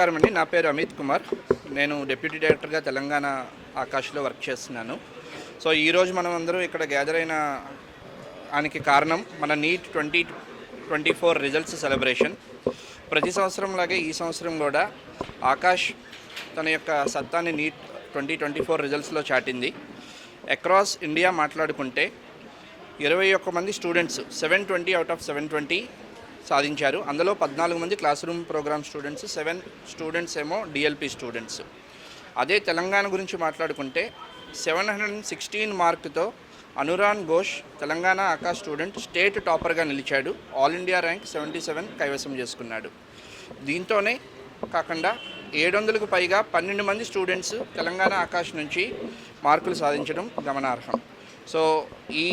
నమస్కారం అండి. నా పేరు అమిత్ కుమార్. నేను డిప్యూటీ డైరెక్టర్గా తెలంగాణ ఆకాష్లో వర్క్ చేస్తున్నాను. సో ఈరోజు మనం అందరూ ఇక్కడ గ్యాదర్ అయిన దానికి కారణం మన NEET twenty twenty four results celebration. ప్రతి సంవత్సరం లాగే ఈ సంవత్సరం కూడా ఆకాష్ తన యొక్క సత్తాన్ని నీట్ ట్వంటీ ట్వంటీ ఫోర్ రిజల్ట్స్లో చాటింది. అక్రాస్ ఇండియా మాట్లాడుకుంటే ఇరవై ఒక్క మంది students seven twenty out of seven twenty సాధించారు. అందులో పద్నాలుగు మంది class room program students seven students ఏమో డిఎల్పి స్టూడెంట్స్. అదే తెలంగాణ గురించి మాట్లాడుకుంటే సెవెన్ హండ్రెడ్ అండ్ సిక్స్టీన్ మార్క్తో అనురాన్ ఘోష్ తెలంగాణ ఆకా స్టూడెంట్ స్టేట్ టాపర్గా నిలిచాడు. All India rank seventy seven కైవసం చేసుకున్నాడు. దీంతోనే కాకుండా ఏడు వందలకు పైగా పన్నెండు మంది స్టూడెంట్స్ తెలంగాణ ఆకాశ్ నుంచి మార్కులు సాధించడం గమనార్హం. సో ఈ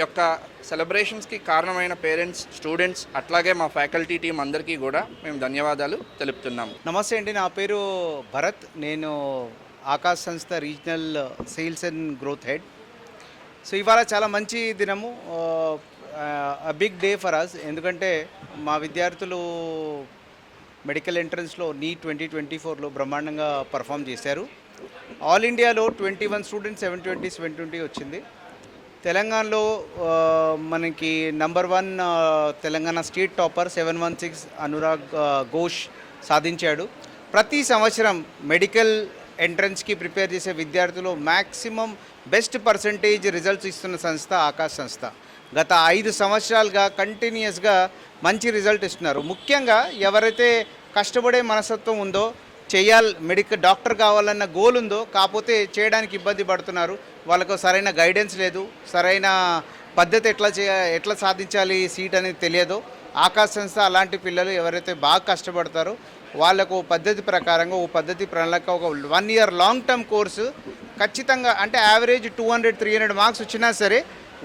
యొక్క సెలబ్రేషన్స్కి కారణమైన పేరెంట్స్ స్టూడెంట్స్ అట్లాగే మా ఫ్యాకల్టీ టీం అందరికీ కూడా మేము ధన్యవాదాలు తెలుపుతున్నాము. నమస్తే అండి నా పేరు భరత్. నేను ఆకాశ్ సంస్థ regional sales and growth head so ఇవాళ చాలా మంచి దినము. బిగ్ డే ఫర్ అస్ ఎందుకంటే మా విద్యార్థులు మెడికల్ ఎంట్రన్స్లో నీ ట్వంటీ ట్వంటీ ఫోర్లో బ్రహ్మాండంగా పర్ఫామ్ చేశారు. ఆల్ ఇండియాలో twenty one students seven twenty seven twenty వచ్చింది. తెలంగాణలో మనకి number one Telangana state topper seven one six Anurag Ghosh సాధించాడు. ప్రతి సంవత్సరం మెడికల్ ఎంట్రన్స్కి ప్రిపేర్ చేసే విద్యార్థులు మ్యాక్సిమం బెస్ట్ పర్సంటేజ్ రిజల్ట్స్ ఇస్తున్న సంస్థ ఆకాశ్ సంస్థ. గత ఐదు సంవత్సరాలుగా కంటిన్యూస్గా మంచి రిజల్ట్ ఇస్తున్నారు. ముఖ్యంగా ఎవరైతే కష్టపడే మనస్తత్వం ఉందో చేయాలి మెడికల్ డాక్టర్ కావాలన్న గోల్ ఉందో కాకపోతే చేయడానికి ఇబ్బంది పడుతున్నారు. వాళ్ళకు సరైన గైడెన్స్ లేదు. సరైన పద్ధతి ఎట్లా చే ఎట్లా సాధించాలి సీట్ అనేది తెలియదు. ఆకాశ సంస్థ అలాంటి పిల్లలు ఎవరైతే బాగా కష్టపడతారో వాళ్ళకు ఓ పద్ధతి ప్రకారంగా ఓ పద్ధతి ప్రణాళిక ఒక one year long term course ఖచ్చితంగా అంటే average two hundred three hundred marks వచ్చినా సరే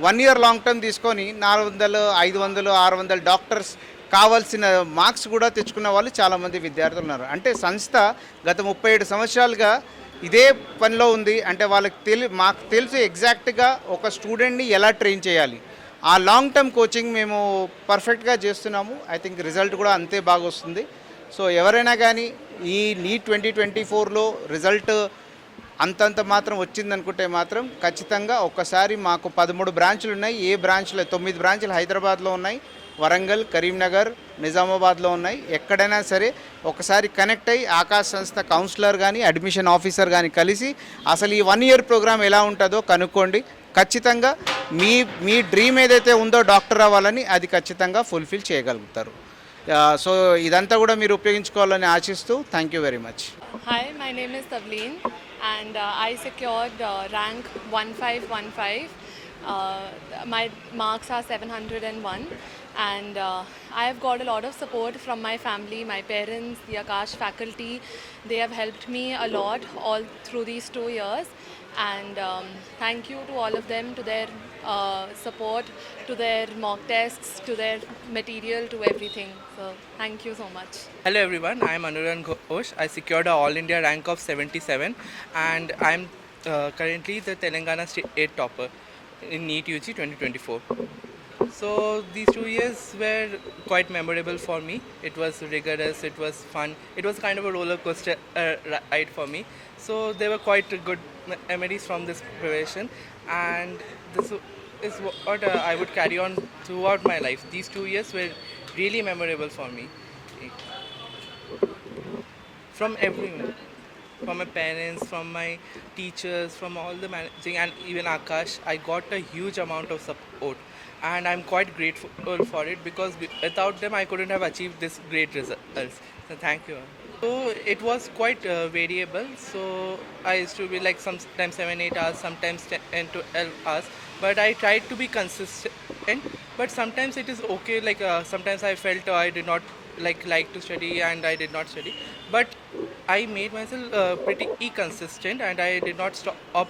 వన్ ఇయర్ లాంగ్ టర్మ్ తీసుకొని నాలుగు వందలు ఐదు వందలు ఆరు వందలు డాక్టర్స్ కావాల్సిన మార్క్స్ కూడా తెచ్చుకున్న వాళ్ళు చాలామంది విద్యార్థులు ఉన్నారు. అంటే సంస్థ గత ముప్పై ఏడు సంవత్సరాలుగా ఇదే పనిలో ఉంది. అంటే వాళ్ళకి తెలి మాకు తెలుసు ఎగ్జాక్ట్గా ఒక స్టూడెంట్ని ఎలా ట్రైన్ చేయాలి. ఆ లాంగ్ టర్మ్ కోచింగ్ మేము పర్ఫెక్ట్గా చేస్తున్నాము. ఐ థింక్ రిజల్ట్ కూడా అంతే బాగా వస్తుంది. సో ఎవరైనా కానీ ఈ నీ ట్వంటీ ట్వంటీ ఫోర్లో రిజల్ట్ అంతంత మాత్రం వచ్చిందనుకుంటే మాత్రం ఖచ్చితంగా ఒక్కసారి మాకు పదమూడు బ్రాంచులు ఉన్నాయి. ఏ బ్రాంచ్లో తొమ్మిది బ్రాంచ్లు హైదరాబాద్లో ఉన్నాయి. వరంగల్ కరీంనగర్ నిజామాబాద్లో ఉన్నాయి. ఎక్కడైనా సరే ఒకసారి కనెక్ట్ అయ్యి ఆకాశ సంస్థ కౌన్సిలర్ కానీ అడ్మిషన్ ఆఫీసర్ కానీ కలిసి అసలు ఈ వన్ ఇయర్ ప్రోగ్రామ్ ఎలా ఉంటుందో కనుక్కోండి. ఖచ్చితంగా మీ మీ డ్రీమ్ ఏదైతే ఉందో డాక్టర్ అవ్వాలని అది ఖచ్చితంగా ఫుల్ఫిల్ చేయగలుగుతారు. సో ఇదంతా కూడా మీరు ఉపయోగించుకోవాలని ఆశిస్తూ thank you very much. Hi my name is my name is Tavleen, and uh, I secured uh, rank 1515. Uh, my marks are 701, and uh, I have got a lot of support from my family, my parents, the Akash faculty. They have helped me a lot all through these two years, and um, thank you to all of them, to their uh, support, to their mock tests, to their material, to everything. So, thank you so much. Hello everyone, I am Anuran Ghosh. I secured a All India rank of 77 and I am uh, currently the Telangana State 8 topper in NEET UG 2024. So these two years were quite memorable for me. It was rigorous, it was fun, it was kind of a roller coaster uh, ride for me. So there were quite good me- memories from this preparation and this is what uh, I would carry on throughout my life. These two years were really memorable for me from everyone from my parents from my teachers from all the managing and even akash i got a huge amount of support and i'm quite grateful for it because without them i couldn't have achieved this great results. So thank you. So it was quite uh, variable. So i used to be like sometimes 7 8 hours sometimes 10 to 12 hours. But i tried to be consistent. But sometimes it is okay like uh, sometimes i felt uh, i did not like like to study and I did not study. But I made myself uh, pretty consistent and I did not stop up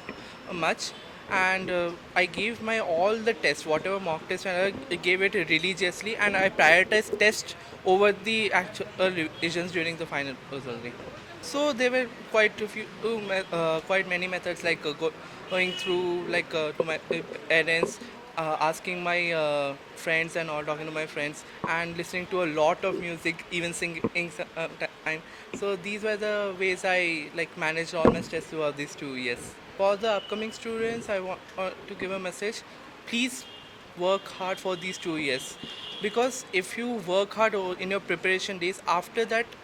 much. And uh, I gave my all the tests, whatever mock test, and I gave it religiously. And I prioritized test over the actual revisions during the final result. So there were quite a few, uh, quite many methods like uh, go, going through like uh, to my uh, parents, uh, asking my uh, friends and all, talking to my friends, and listening to a lot of music, even singing some, uh, time. So these were the ways I like managed all my stress throughout these two years. For the upcoming students, I want uh, to give a message. Please work hard for these two years, because if you work hard in your preparation days, after that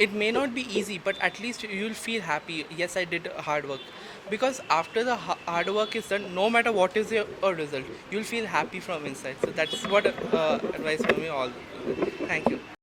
it may not be easy but at least you'll feel happy. Yes i did hard work. Because after the hard work is done no matter what is your result you'll feel happy from inside. So that's what uh, advice for me all. Thank you